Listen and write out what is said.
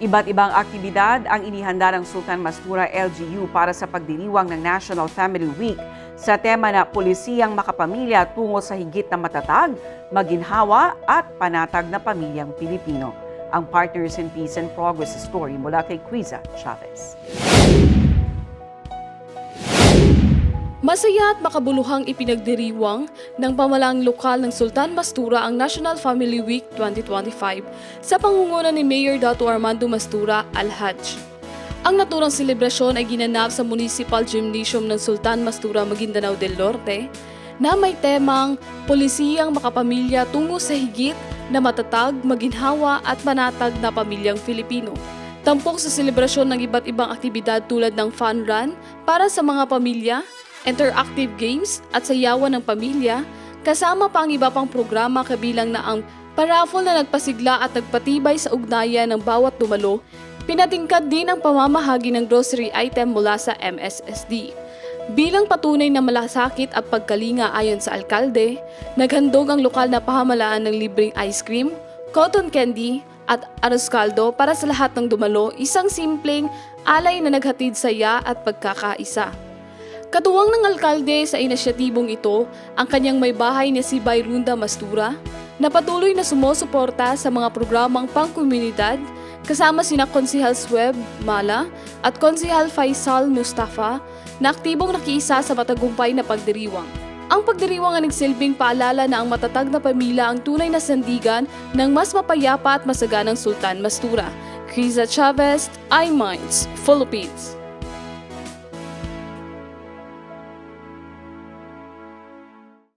Iba't ibang aktibidad ang inihanda ng Sultan Mastura LGU para sa pagdiriwang ng National Family Week sa tema na Pulisiyang Makapamilya tungo sa higit na matatag, maginhawa at panatag na pamilyang Pilipino. Ang Partners in Peace and Progress story mula kay Quiza Chavez. Masaya at makabuluhang ipinagdiriwang ng pamalang lokal ng Sultan Mastura ang National Family Week 2025 sa pangunguna ni Mayor Dato Armando Mastura Al-Hajj. Ang naturang selebrasyon ay ginanap sa Municipal Gymnasium ng Sultan Mastura, Maguindanao del Norte na may temang Pulisiyang Makapamilya tungo sa higit na matatag, maginhawa at manatag na pamilyang Filipino. Tampok sa selebrasyon ng iba't ibang aktibidad tulad ng fun run para sa mga pamilya, interactive games at sayawan ng pamilya, kasama pa ang iba pang programa kabilang na ang paraffle na nagpasigla at nagpatibay sa ugnayan ng bawat dumalo, pinatingkad din ang pamamahagi ng grocery item mula sa MSSD. Bilang patunay na malasakit at pagkalinga ayon sa alkalde, naghandog ang lokal na pamahalaan ng libreng ice cream, cotton candy, at arroz caldo para sa lahat ng dumalo, isang simpleng alay na naghatid saya at pagkakaisa. Katuwang ng alkalde sa inisyatibong ito ang kanyang may bahay na si Bayrunda Mastura na patuloy na sumusuporta sa mga programang pangkomunidad kasama sina Konsihal Sweb Mala at Konsihal Faisal Mustafa na aktibong nakiisa sa matagumpay na pagdiriwang. Ang pagdiriwang ang nagsilbing paalala na ang matatag na pamilya ang tunay na sandigan ng mas mapayapa at masaganang Sultan Mastura. Criza Chavez, iMinds, Philippines.